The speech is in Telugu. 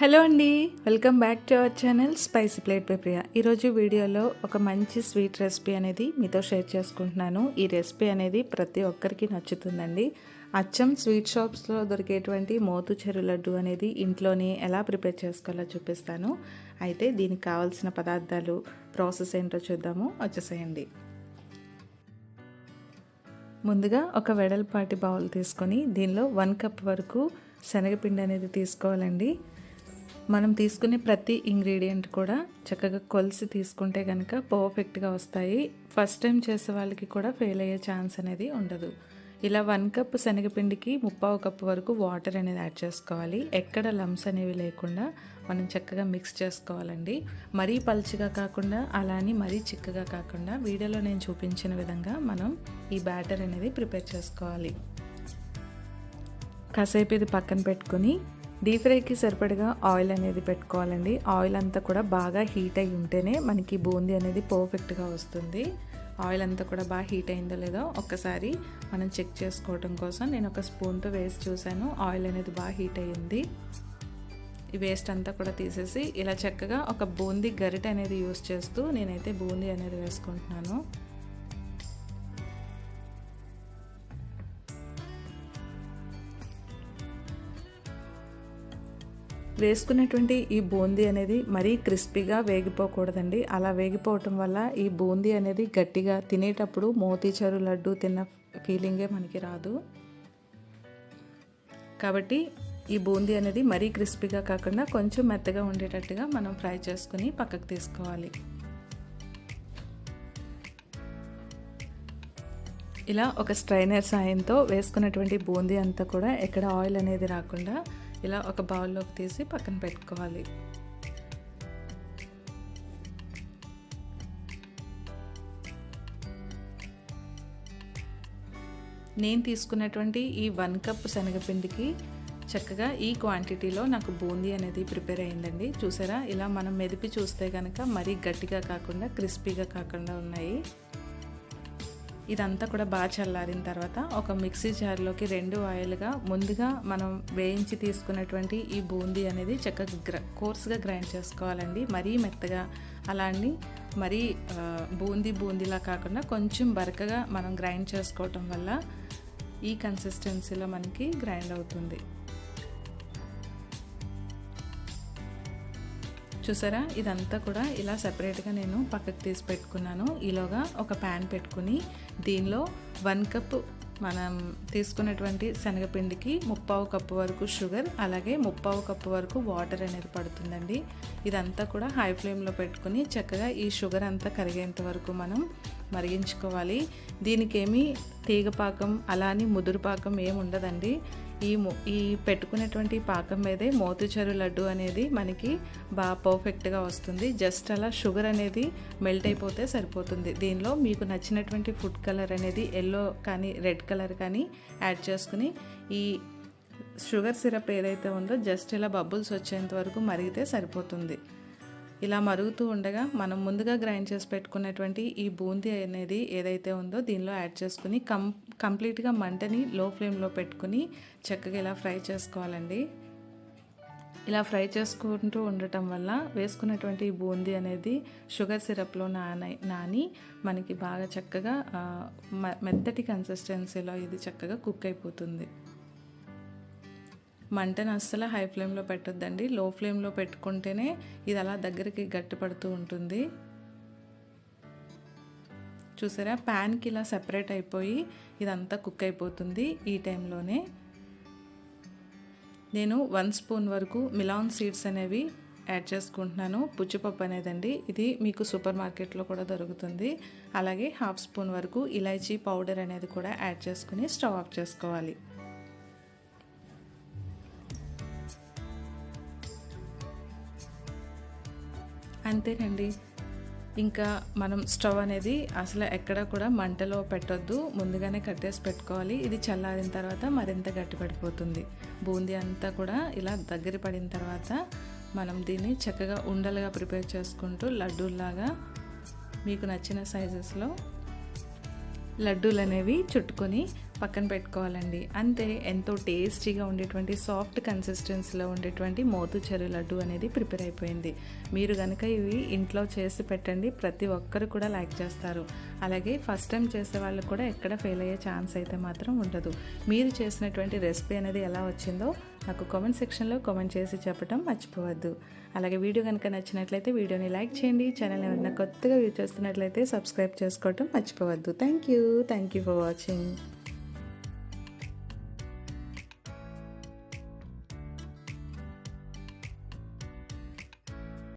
హలో అండి welcome back to our channel spicy plate పెప్రియ ఈరోజు వీడియోలో ఒక మంచి స్వీట్ రెసిపీ అనేది మీతో షేర్ చేసుకుంటున్నాను. ఈ రెసిపీ అనేది ప్రతి ఒక్కరికి నచ్చుతుందండి. అచ్చం స్వీట్ షాప్స్లో దొరికేటువంటి మోతుచెరు లడ్డు అనేది ఇంట్లోనే ఎలా ప్రిపేర్ చేసుకోవాలో చూపిస్తాను. అయితే దీనికి కావాల్సిన పదార్థాలు ప్రాసెస్ ఏంటో చూద్దాము. వచ్చేసేయండి. ముందుగా ఒక వెడల్పాటి బౌల్ తీసుకొని దీనిలో వన్ కప్ వరకు శనగపిండి అనేది తీసుకోవాలండి. మనం తీసుకునే ప్రతి ఇంగ్రీడియంట్ కూడా చక్కగా కొలిసి తీసుకుంటే కనుక పర్ఫెక్ట్గా వస్తాయి. ఫస్ట్ టైం చేసే వాళ్ళకి కూడా ఫెయిల్ అయ్యే ఛాన్స్ అనేది ఉండదు. ఇలా వన్ కప్ శనగపిండికి ముప్పావు కప్పు వరకు వాటర్ అనేది యాడ్ చేసుకోవాలి. ఎక్కడ లమ్స్ అనేవి లేకుండా మనం చక్కగా మిక్స్ చేసుకోవాలండి. మరీ పలుచగా కాకుండా అలాని మరీ చిక్కగా కాకుండా వీడియోలో నేను చూపించిన విధంగా మనం ఈ బ్యాటర్ అనేది ప్రిపేర్ చేసుకోవాలి. కాసేపు ఇది పక్కన పెట్టుకొని డీప్ ఫ్రైకి సరిపడగా ఆయిల్ అనేది పెట్టుకోవాలండి. ఆయిల్ అంతా కూడా బాగా హీట్ అయి ఉంటేనే మనకి బూందీ అనేది పర్ఫెక్ట్గా వస్తుంది. ఆయిల్ అంతా కూడా బాగా హీట్ అయిందో లేదో ఒక్కసారి మనం చెక్ చేసుకోవటం కోసం నేను ఒక స్పూన్తో వేసి చూశాను. ఆయిల్ అనేది బాగా హీట్ అయ్యింది. ఈ వేస్ట్ అంతా కూడా తీసేసి ఇలా చక్కగా ఒక బూందీ గరిట అనేది యూస్ చేస్తూ నేనైతే బూందీ అనేది వేసుకుంటున్నాను. వేసుకునేటువంటి ఈ బూందీ అనేది మరీ క్రిస్పీగా వేగిపోకూడదండి. అలా వేగిపోవటం వల్ల ఈ బూందీ అనేది గట్టిగా తినేటప్పుడు మోతీచరు లడ్డు తిన్న ఫీలింగే మనకి రాదు. కాబట్టి ఈ బూందీ అనేది మరీ క్రిస్పీగా కాకుండా కొంచెం మెత్తగా ఉండేటట్టుగా మనం ఫ్రై చేసుకుని పక్కకు తీసుకోవాలి. ఇలా ఒక స్ట్రైనర్ సాయంతో వేసుకున్నటువంటి బూందీ అంతా కూడా ఎక్కడ ఆయిల్ అనేది రాకుండా ఇలా ఒక బౌల్లోకి తీసి పక్కన పెట్టుకోవాలి. నేను తీసుకున్నటువంటి ఈ వన్ కప్ శనగపిండికి చక్కగా ఈ క్వాంటిటీలో నాకు బూందీ అనేది ప్రిపేర్ అయిందండి. చూసారా? ఇలా మనం మెదిపి చూస్తే కనుక మరీ గట్టిగా కాకుండా క్రిస్పీగా కాకుండా ఉన్నాయి. ఇదంతా కూడా బాగా చల్లారిన తర్వాత ఒక మిక్సీ జార్లోకి రెండు ఆయిల్గా ముందుగా మనం వేయించి తీసుకున్నటువంటి ఈ బూందీ అనేది చక్కగా గ్ర కోర్స్గా గ్రైండ్ చేసుకోవాలండి. మరీ మెత్తగా అలాంటి మరీ బూందీ బూందీలా కాకుండా కొంచెం బరకగా మనం గ్రైండ్ చేసుకోవటం వల్ల ఈ కన్సిస్టెన్సీలో మనకి గ్రైండ్ అవుతుంది. చూసారా? ఇదంతా కూడా ఇలా సపరేట్గా నేను పక్కకు తీసి పెట్టుకున్నాను. ఈలోగా ఒక ప్యాన్ పెట్టుకుని దీనిలో వన్ కప్ మనం తీసుకున్నటువంటి శనగపిండికి ముప్పావు కప్పు వరకు షుగర్ అలాగే ముప్పావు కప్పు వరకు వాటర్ అనేది పడుతుందండి. ఇదంతా కూడా హై ఫ్లేమ్లో పెట్టుకుని చక్కగా ఈ షుగర్ అంతా కరిగేంత వరకు మనం మరిగించుకోవాలి. దీనికి తీగపాకం అలానే ముదురు పాకం ఏమి ఉండదండి ఈ ఈ పెట్టుకునేటువంటి పాకం మీదే మోతుచరు లడ్డు అనేది మనకి బాగా పర్ఫెక్ట్గా వస్తుంది. జస్ట్ అలా షుగర్ అనేది మెల్ట్ అయిపోతే సరిపోతుంది. దీనిలో మీకు నచ్చినటువంటి ఫుడ్ కలర్ అనేది ఎల్లో కానీ రెడ్ కలర్ కానీ యాడ్ చేసుకుని ఈ షుగర్ సిరప్ ఏదైతే ఉందో జస్ట్ ఇలా బబుల్స్ వచ్చేంత వరకు మరిగితే సరిపోతుంది. ఇలా మరుగుతూ ఉండగా మనం ముందుగా గ్రైండ్ చేసి పెట్టుకున్నటువంటి ఈ బూందీ అనేది ఏదైతే ఉందో దీనిలో యాడ్ చేసుకుని కం కంప్లీట్గా మంటని లో ఫ్లేమ్లో పెట్టుకుని చక్కగా ఇలా ఫ్రై చేసుకోవాలండి. ఇలా ఫ్రై చేసుకుంటూ ఉండటం వల్ల వేసుకున్నటువంటి ఈ బూందీ అనేది షుగర్ సిరప్లో నాని నాని మనకి బాగా చక్కగా మెత్తటి కన్సిస్టెన్సీలో ఇది చక్కగా కుక్ అయిపోతుంది. మంటను అస్సలు హై ఫ్లేమ్లో పెట్టొద్దండి. లో ఫ్లేమ్లో పెట్టుకుంటేనే ఇది అలా దగ్గరికి గట్టిపడుతూ ఉంటుంది. చూసారా? ప్యాన్కి ఇలా సెపరేట్ అయిపోయి ఇదంతా కుక్ అయిపోతుంది ఈ టైంలోనే. నేను వన్ స్పూన్ వరకు మిలాన్ సీడ్స్ అనేవి యాడ్ చేసుకుంటున్నాను. పుచ్చిపప్పు అనేదండి. ఇది మీకు సూపర్ మార్కెట్లో కూడా దొరుకుతుంది. అలాగే హాఫ్ స్పూన్ వరకు ఇలాచీ పౌడర్ అనేది కూడా యాడ్ చేసుకుని స్టవ్ ఆఫ్ చేసుకోవాలి. అంతేనండి. ఇంకా మనం స్టవ్ అనేది అసలు ఎక్కడ కూడా మంటలో పెట్టొద్దు. ముందుగానే కట్టేసి పెట్టుకోవాలి. ఇది చల్లారిన తర్వాత మరింత గట్టిపడిపోతుంది బూందీ అంతా కూడా ఇలా దగ్గర పడిన తర్వాత మనం దీన్ని చక్కగా ఉండలుగా ప్రిపేర్ చేసుకుంటూ లడ్డూల్లాగా మీకు నచ్చిన సైజెస్లో లడ్డూలు అనేవి చుట్టుకొని పక్కన పెట్టుకోవాలండి. అంతే ఎంతో టేస్టీగా ఉండేటువంటి సాఫ్ట్ కన్సిస్టెన్సీలో ఉండేటువంటి మోతుచెరు లడ్డు అనేది ప్రిపేర్ అయిపోయింది. మీరు కనుక ఇవి ఇంట్లో చేసి పెట్టండి ప్రతి ఒక్కరు కూడా లైక్ చేస్తారు. అలాగే ఫస్ట్ టైం చేసే వాళ్ళు కూడా ఎక్కడ ఫెయిల్ అయ్యే ఛాన్స్ అయితే మాత్రం ఉండదు. మీరు చేసినటువంటి రెసిపీ అనేది ఎలా వచ్చిందో నాకు కామెంట్ సెక్షన్లో కామెంట్ చేసి చెప్పడం మర్చిపోవద్దు. అలాగే వీడియో కనుక నచ్చినట్లయితే వీడియోని లైక్ చేయండి ఛానల్ ఏమైనా కొత్తగా వ్యూ చేస్తున్నట్లయితే సబ్స్క్రైబ్ చేసుకోవడం మర్చిపోవద్దు. Thank you thank you for watching